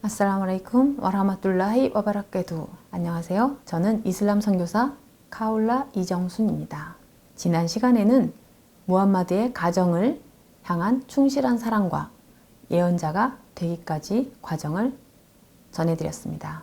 아살라무알레이쿰 와라마툴라히 와바라케두 안녕하세요. 저는 이슬람 선교사 카울라 이정순입니다. 지난 시간에는 무함마드의 가정을 향한 충실한 사랑과 예언자가 되기까지 과정을 전해드렸습니다.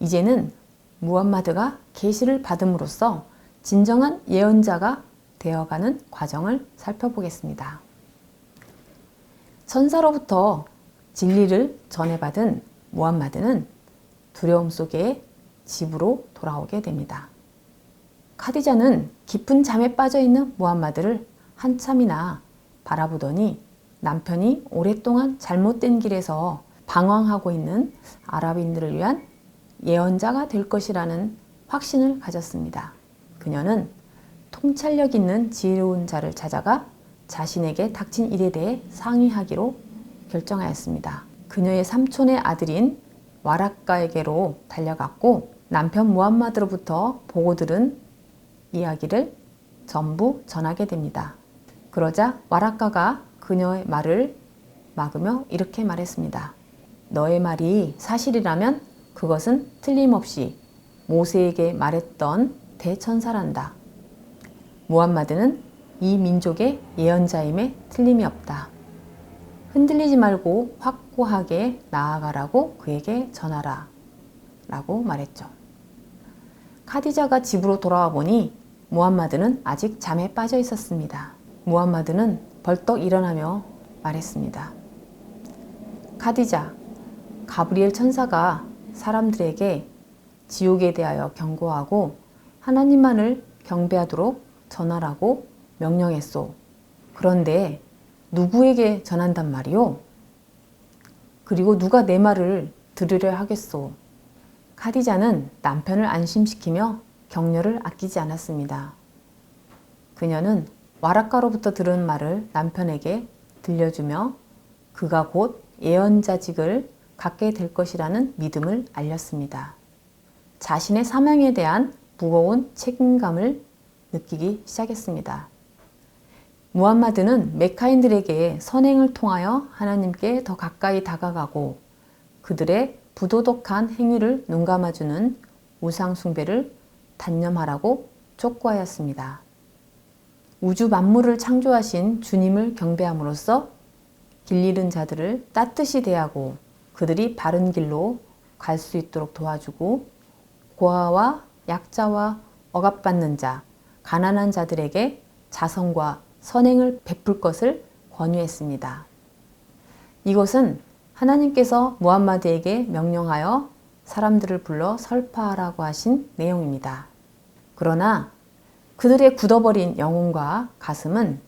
이제는 무함마드가 계시를 받음으로써 진정한 예언자가 되어가는 과정을 살펴보겠습니다. 천사로부터 진리를 전해받은 무함마드는 두려움 속에 집으로 돌아오게 됩니다. 카디자는 깊은 잠에 빠져 있는 무함마드를 한참이나 바라보더니 남편이 오랫동안 잘못된 길에서 방황하고 있는 아랍인들을 위한 예언자가 될 것이라는 확신을 가졌습니다. 그녀는 통찰력 있는 지혜로운 자를 찾아가 자신에게 닥친 일에 대해 상의하기로 결정하였습니다. 그녀의 삼촌의 아들인 와라카에게로 달려갔고 남편 무함마드로부터 보고 들은 이야기를 전부 전하게 됩니다. 그러자 와라카가 그녀의 말을 막으며 이렇게 말했습니다. 너의 말이 사실이라면 그것은 틀림없이 모세에게 말했던 대천사란다. 무함마드는 이 민족의 예언자임에 틀림이 없다. 흔들리지 말고 확고하게 나아가라고 그에게 전하라. 라고 말했죠. 카디자가 집으로 돌아와 보니 무함마드는 아직 잠에 빠져 있었습니다. 무함마드는 벌떡 일어나며 말했습니다. 카디자, 가브리엘 천사가 사람들에게 지옥에 대하여 경고하고 하나님만을 경배하도록 전하라고 명령했소. 그런데 누구에게 전한단 말이오? 그리고 누가 내 말을 들으려 하겠소? 카디자는 남편을 안심시키며 격려를 아끼지 않았습니다. 그녀는 와라카로부터 들은 말을 남편에게 들려주며 그가 곧 예언자직을 갖게 될 것이라는 믿음을 알렸습니다. 자신의 사명에 대한 무거운 책임감을 느끼기 시작했습니다. 무함마드는 메카인들에게 선행을 통하여 하나님께 더 가까이 다가가고 그들의 부도덕한 행위를 눈감아주는 우상숭배를 단념하라고 촉구하였습니다. 우주 만물을 창조하신 주님을 경배함으로써 길 잃은 자들을 따뜻이 대하고 그들이 바른 길로 갈 수 있도록 도와주고 고아와 약자와 억압받는 자, 가난한 자들에게 자성과 선행을 베풀 것을 권유했습니다. 이것은 하나님께서 무함마드에게 명령하여 사람들을 불러 설파하라고 하신 내용입니다. 그러나 그들의 굳어버린 영혼과 가슴은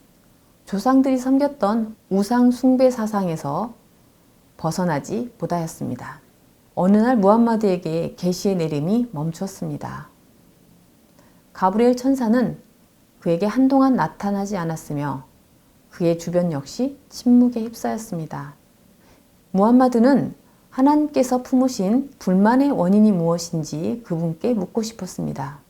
조상들이 섬겼던 우상 숭배 사상에서 벗어나지 못하였습니다. 어느 날 무함마드에게 계시의 내림이 멈췄습니다. 가브리엘 천사는 그에게 한동안 나타나지 않았으며 그의 주변 역시 침묵에 휩싸였습니다. 무함마드는 하나님께서 품으신 불만의 원인이 무엇인지 그분께 묻고 싶었습니다.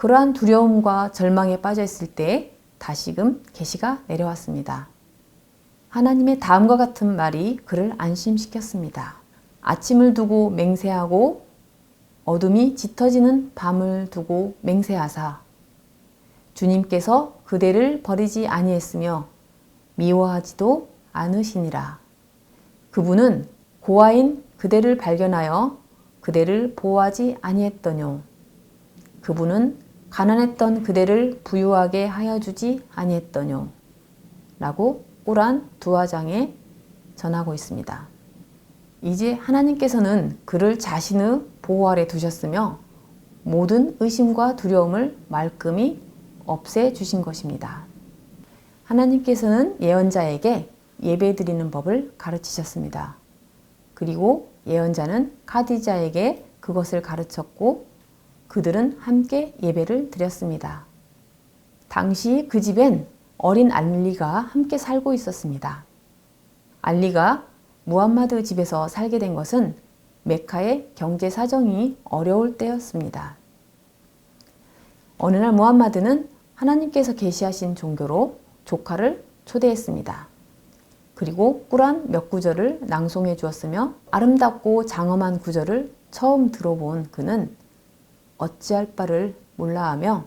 그러한 두려움과 절망에 빠져 있을 때 다시금 계시가 내려왔습니다. 하나님의 다음과 같은 말이 그를 안심시켰습니다. 아침을 두고 맹세하고 어둠이 짙어지는 밤을 두고 맹세하사 주님께서 그대를 버리지 아니했으며 미워하지도 않으시니라. 그분은 고아인 그대를 발견하여 그대를 보호하지 아니했더뇨. 그분은 가난했던 그대를 부유하게 하여 주지 아니했더뇨. 라고 꾸란 두화장에 전하고 있습니다. 이제 하나님께서는 그를 자신의 보호 아래 두셨으며 모든 의심과 두려움을 말끔히 없애 주신 것입니다. 하나님께서는 예언자에게 예배 드리는 법을 가르치셨습니다. 그리고 예언자는 카디자에게 그것을 가르쳤고 그들은 함께 예배를 드렸습니다. 당시 그 집엔 어린 알리가 함께 살고 있었습니다. 알리가 무함마드 집에서 살게 된 것은 메카의 경제 사정이 어려울 때였습니다. 어느 날 무함마드는 하나님께서 계시하신 종교로 조카를 초대했습니다. 그리고 꾸란 몇 구절을 낭송해 주었으며 아름답고 장엄한 구절을 처음 들어본 그는 어찌할 바를 몰라하며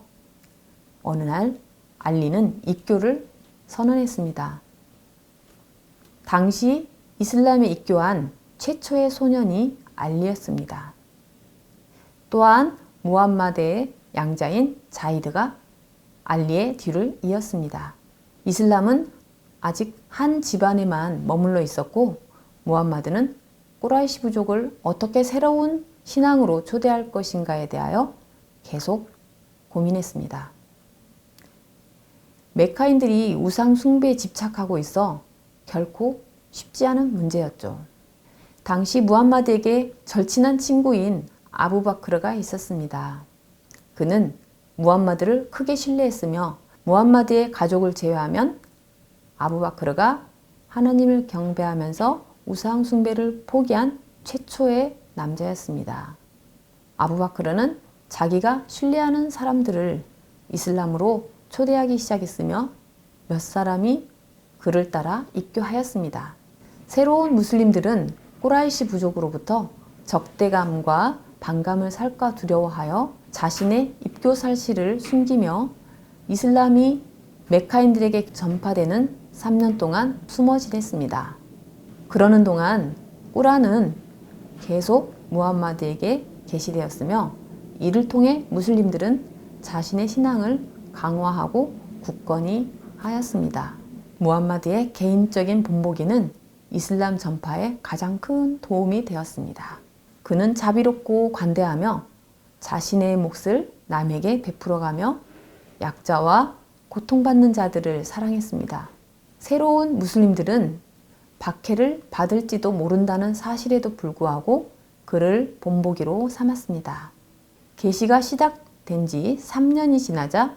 어느 날 알리는 입교를 선언했습니다. 당시 이슬람에 입교한 최초의 소년이 알리였습니다. 또한 무함마드의 양자인 자이드가 알리의 뒤를 이었습니다. 이슬람은 아직 한 집안에만 머물러 있었고 무함마드는 꾸라이시 부족을 어떻게 새로운 신앙으로 초대할 것인가에 대하여 계속 고민했습니다. 메카인들이 우상 숭배에 집착하고 있어 결코 쉽지 않은 문제였죠. 당시 무함마드에게 절친한 친구인 아부바크르가 있었습니다. 그는 무함마드를 크게 신뢰했으며 무함마드의 가족을 제외하면 아부바크르가 하나님을 경배하면서 우상 숭배를 포기한 최초의 남자였습니다. 아부바크르는 자기가 신뢰하는 사람들을 이슬람으로 초대하기 시작했으며 몇 사람이 그를 따라 입교하였습니다. 새로운 무슬림들은 꼬라이시 부족으로부터 적대감과 반감을 살까 두려워하여 자신의 입교 사실을 숨기며 이슬람이 메카인들에게 전파되는 3년 동안 숨어 지냈습니다. 그러는 동안 꾸란은 계속 무함마드에게 게시되었으며 이를 통해 무슬림들은 자신의 신앙을 강화하고 굳건히 하였습니다. 무함마드의 개인적인 본보기는 이슬람 전파에 가장 큰 도움이 되었습니다. 그는 자비롭고 관대하며 자신의 몫을 남에게 베풀어가며 약자와 고통받는 자들을 사랑했습니다. 새로운 무슬림들은 박해를 받을지도 모른다는 사실에도 불구하고 그를 본보기로 삼았습니다. 계시가 시작된 지 3년이 지나자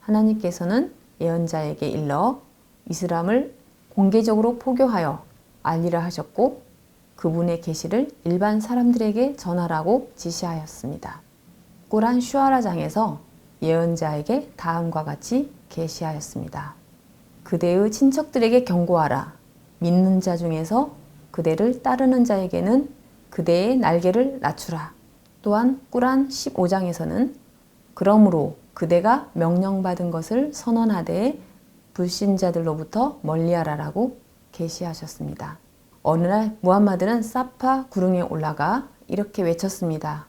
하나님께서는 예언자에게 일러 이슬람을 공개적으로 포교하여 알리라 하셨고 그분의 계시를 일반 사람들에게 전하라고 지시하였습니다. 꾸란 슈아라장에서 예언자에게 다음과 같이 계시하였습니다. 그대의 친척들에게 경고하라. 믿는 자 중에서 그대를 따르는 자에게는 그대의 날개를 낮추라. 또한 꾸란 15장에서는 그러므로 그대가 명령받은 것을 선언하되 불신자들로부터 멀리하라라고 계시하셨습니다. 어느 날 무함마드는 사파 구릉에 올라가 이렇게 외쳤습니다.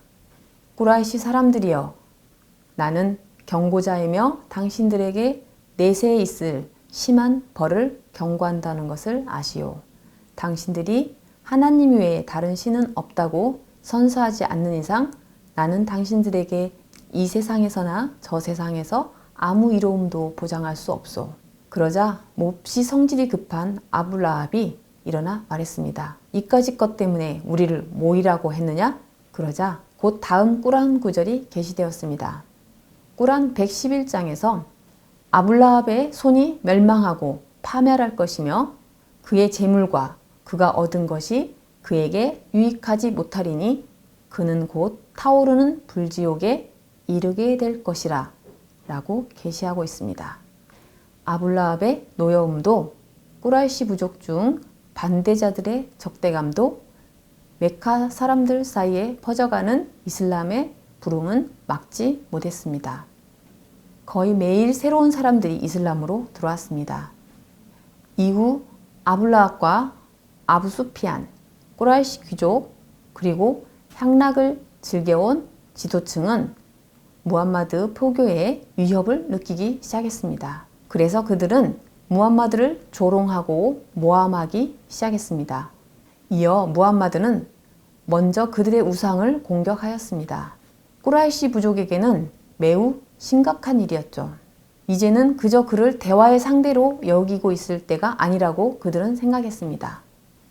꾸라이시 사람들이여 나는 경고자이며 당신들에게 내세에 있을 심한 벌을 경고한다는 것을 아시오. 당신들이 하나님 외에 다른 신은 없다고 선서하지 않는 이상 나는 당신들에게 이 세상에서나 저 세상에서 아무 이로움도 보장할 수 없소. 그러자 몹시 성질이 급한 아불라합이 일어나 말했습니다. 이까지 것 때문에 우리를 모이라고 했느냐? 그러자 곧 다음 꾸란 구절이 게시되었습니다. 꾸란 111장에서 아불라합의 손이 멸망하고 파멸할 것이며 그의 재물과 그가 얻은 것이 그에게 유익하지 못하리니 그는 곧 타오르는 불지옥에 이르게 될 것이라 라고 계시하고 있습니다. 아불라합의 노여움도 꾸라이시 부족 중 반대자들의 적대감도 메카 사람들 사이에 퍼져가는 이슬람의 부름은 막지 못했습니다. 거의 매일 새로운 사람들이 이슬람으로 들어왔습니다. 이후 아불라합과 아부수피안, 꾸라이시 귀족, 그리고 향락을 즐겨온 지도층은 무함마드 포교에 위협을 느끼기 시작했습니다. 그래서 그들은 무함마드를 조롱하고 모함하기 시작했습니다. 이어 무함마드는 먼저 그들의 우상을 공격하였습니다. 꾸라이시 부족에게는 매우 심각한 일이었죠. 이제는 그저 그를 대화의 상대로 여기고 있을 때가 아니라고 그들은 생각했습니다.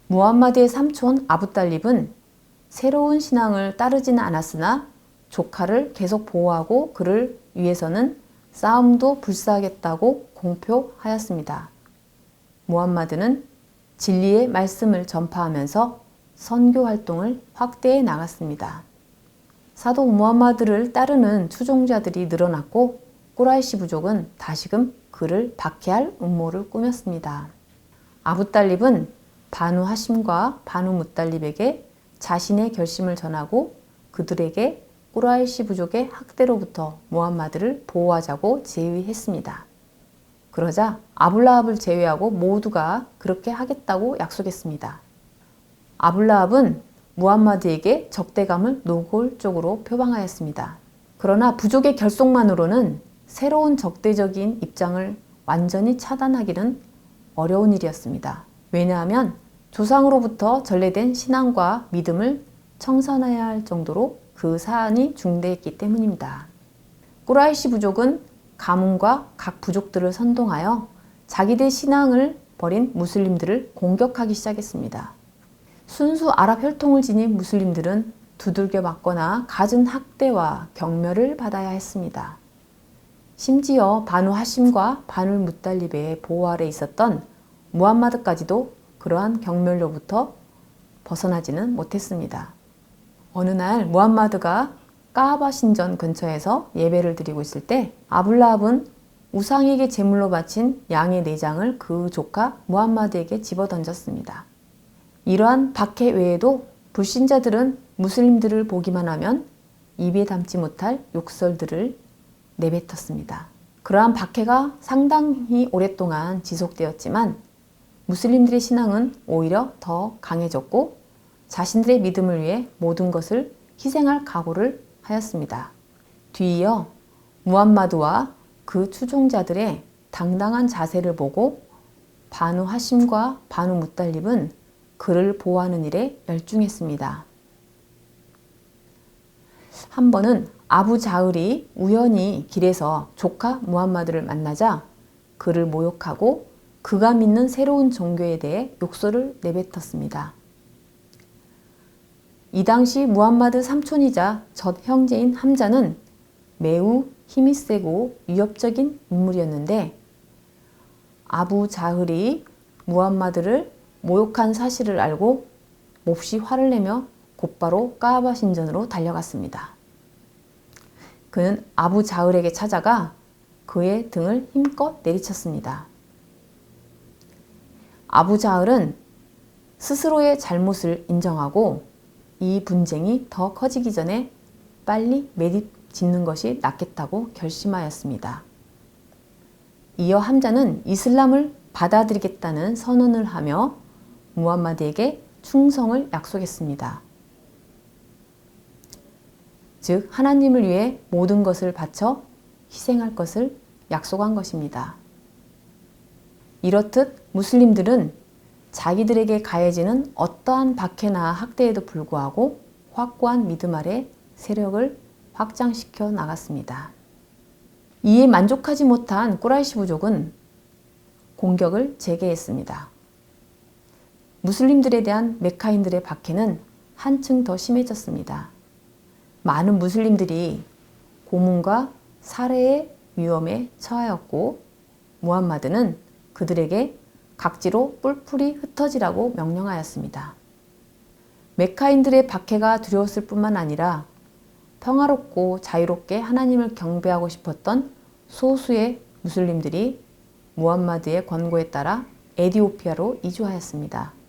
무함마드의 삼촌 아부딸립은 새로운 신앙을 따르지는 않았으나 조카를 계속 보호하고 그를 위해서는 싸움도 불사하겠다고 공표하였습니다. 무함마드는 진리의 말씀을 전파하면서 선교 활동을 확대해 나갔습니다. 사도 무함마드를 따르는 추종자들이 늘어났고 꾸라이시 부족은 다시금 그를 박해할 음모를 꾸몄습니다. 아부딸립은 바누 하심과 바누 무딸립에게 자신의 결심을 전하고 그들에게 꾸라이시 부족의 학대로부터 무함마드를 보호하자고 제의했습니다. 그러자 아블라합을 제외하고 모두가 그렇게 하겠다고 약속했습니다. 아블라합은 무함마드에게 적대감을 노골적으로 표방하였습니다. 그러나 부족의 결속만으로는 새로운 적대적인 입장을 완전히 차단하기는 어려운 일이었습니다. 왜냐하면 조상으로부터 전래된 신앙과 믿음을 청산해야 할 정도로 그 사안이 중대했기 때문입니다. 꾸라이시 부족은 가문과 각 부족들을 선동하여 자기들 신앙을 버린 무슬림들을 공격하기 시작했습니다. 순수 아랍 혈통을 지닌 무슬림들은 두들겨 맞거나 갖은 학대와 경멸을 받아야 했습니다. 심지어 바누 하심과 바눌 무달립의 보호 아래 있었던 무함마드까지도 그러한 경멸로부터 벗어나지는 못했습니다. 어느 날 무함마드가 까바 신전 근처에서 예배를 드리고 있을 때 아블라합은 우상에게 제물로 바친 양의 내장을 그 조카 무함마드에게 집어던졌습니다. 이러한 박해 외에도 불신자들은 무슬림들을 보기만 하면 입에 담지 못할 욕설들을 내뱉었습니다. 그러한 박해가 상당히 오랫동안 지속되었지만 무슬림들의 신앙은 오히려 더 강해졌고 자신들의 믿음을 위해 모든 것을 희생할 각오를 하였습니다. 뒤이어 무함마드와 그 추종자들의 당당한 자세를 보고 바누 하심과 바누 무달립은 그를 보호하는 일에 열중했습니다. 한 번은 아부 자을이 우연히 길에서 조카 무함마드를 만나자 그를 모욕하고 그가 믿는 새로운 종교에 대해 욕설을 내뱉었습니다. 이 당시 무함마드 삼촌이자 젖 형제인 함자는 매우 힘이 세고 위협적인 인물이었는데 아부 자흐리 무함마드를 모욕한 사실을 알고 몹시 화를 내며 곧바로 까바 신전으로 달려갔습니다. 그는 아부 자을에게 찾아가 그의 등을 힘껏 내리쳤습니다. 아부 자을은 스스로의 잘못을 인정하고 이 분쟁이 더 커지기 전에 빨리 매듭 짓는 것이 낫겠다고 결심하였습니다. 이어 함자는 이슬람을 받아들이겠다는 선언을 하며 무함마드에게 충성을 약속했습니다. 즉 하나님을 위해 모든 것을 바쳐 희생할 것을 약속한 것입니다. 이렇듯 무슬림들은 자기들에게 가해지는 어떠한 박해나 학대에도 불구하고 확고한 믿음 아래 세력을 확장시켜 나갔습니다. 이에 만족하지 못한 꾸라이시 부족은 공격을 재개했습니다. 무슬림들에 대한 메카인들의 박해는 한층 더 심해졌습니다. 많은 무슬림들이 고문과 살해의 위험에 처하였고 무함마드는 그들에게 각지로 뿔풀이 흩어지라고 명령하였습니다. 메카인들의 박해가 두려웠을 뿐만 아니라 평화롭고 자유롭게 하나님을 경배하고 싶었던 소수의 무슬림들이 무함마드의 권고에 따라 에디오피아로 이주하였습니다.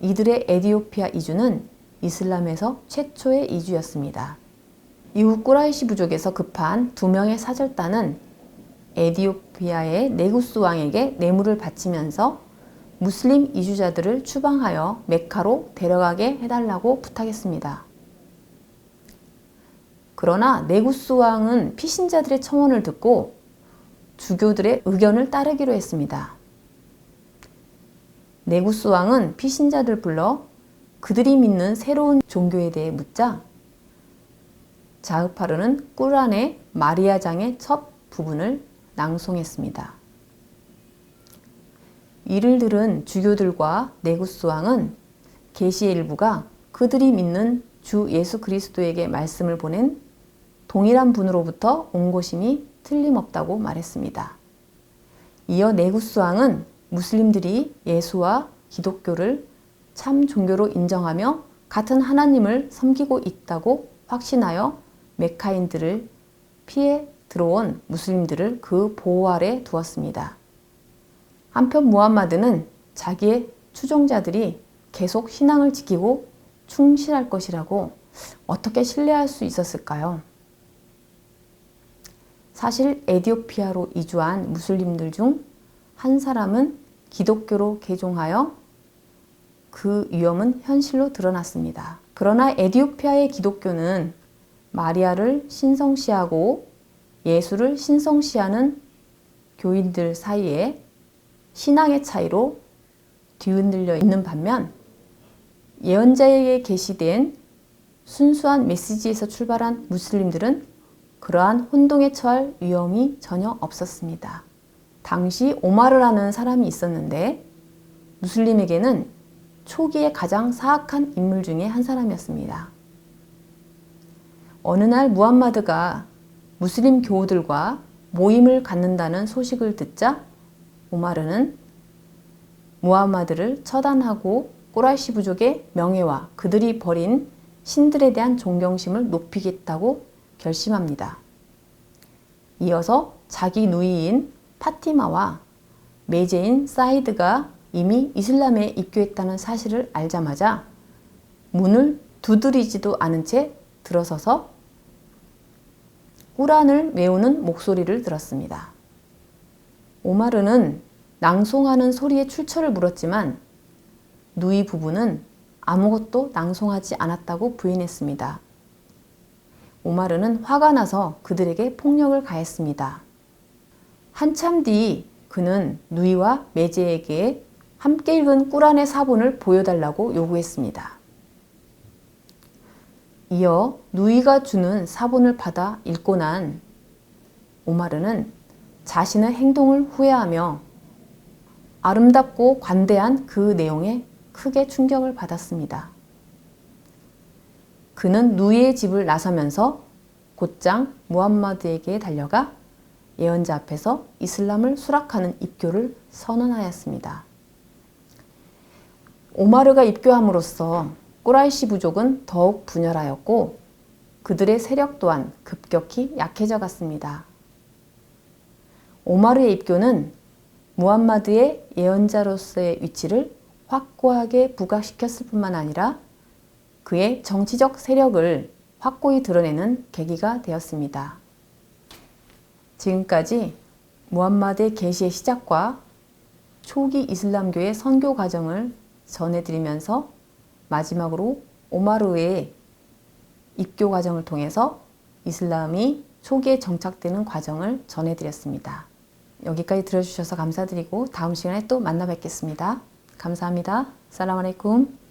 이들의 에디오피아 이주는 이슬람에서 최초의 이주였습니다. 이후 꾸라이시 부족에서 급한 두 명의 사절단은 에디오피아의 네구스 왕에게 뇌물을 바치면서 무슬림 이주자들을 추방하여 메카로 데려가게 해달라고 부탁했습니다. 그러나 네구스 왕은 피신자들의 청원을 듣고 주교들의 의견을 따르기로 했습니다. 네구스 왕은 피신자들 불러 그들이 믿는 새로운 종교에 대해 묻자 자흐파르는 꾸란의 마리아장의 첫 부분을 낭송했습니다. 이를 들은 주교들과 네구스 왕은 계시의 일부가 그들이 믿는 주 예수 그리스도에게 말씀을 보낸 동일한 분으로부터 온 것임이 틀림없다고 말했습니다. 이어 네구스 왕은 무슬림들이 예수와 기독교를 참 종교로 인정하며 같은 하나님을 섬기고 있다고 확신하여 메카인들을 피해 들어온 무슬림들을 그 보호 아래 두었습니다. 한편 무함마드는 자기의 추종자들이 계속 신앙을 지키고 충실할 것이라고 어떻게 신뢰할 수 있었을까요? 사실 에디오피아로 이주한 무슬림들 중 한 사람은 기독교로 개종하여 그 위험은 현실로 드러났습니다. 그러나 에디오피아의 기독교는 마리아를 신성시하고 예수를 신성시하는 교인들 사이에 신앙의 차이로 뒤흔들려 있는 반면 예언자에게 게시된 순수한 메시지에서 출발한 무슬림들은 그러한 혼동에 처할 위험이 전혀 없었습니다. 당시 오마르라는 사람이 있었는데 무슬림에게는 초기에 가장 사악한 인물 중에 한 사람이었습니다. 어느 날 무함마드가 무슬림 교우들과 모임을 갖는다는 소식을 듣자 오마르는 무함마드를 처단하고 꼬라이시 부족의 명예와 그들이 버린 신들에 대한 존경심을 높이겠다고 결심합니다. 이어서 자기 누이인 파티마와 매제인 사이드가 이미 이슬람에 입교했다는 사실을 알자마자 문을 두드리지도 않은 채 들어서서 꾸란을 외우는 목소리를 들었습니다. 오마르는 낭송하는 소리의 출처를 물었지만 누이 부부는 아무것도 낭송하지 않았다고 부인했습니다. 오마르는 화가 나서 그들에게 폭력을 가했습니다. 한참 뒤 그는 누이와 매제에게 함께 읽은 꾸란의 사본을 보여달라고 요구했습니다. 이어 누이가 주는 사본을 받아 읽고 난 오마르는 자신의 행동을 후회하며 아름답고 관대한 그 내용에 크게 충격을 받았습니다. 그는 누이의 집을 나서면서 곧장 무함마드에게 달려가 예언자 앞에서 이슬람을 수락하는 입교를 선언하였습니다. 오마르가 입교함으로써 꼬라이시 부족은 더욱 분열하였고 그들의 세력 또한 급격히 약해져 갔습니다. 오마르의 입교는 무함마드의 예언자로서의 위치를 확고하게 부각시켰을 뿐만 아니라 그의 정치적 세력을 확고히 드러내는 계기가 되었습니다. 지금까지 무함마드의 계시의 시작과 초기 이슬람교의 선교 과정을 전해드리면서 마지막으로 오마르의 입교 과정을 통해서 이슬람이 초기에 정착되는 과정을 전해드렸습니다. 여기까지 들어주셔서 감사드리고 다음 시간에 또 만나 뵙겠습니다. 감사합니다. 살람 알레이쿰.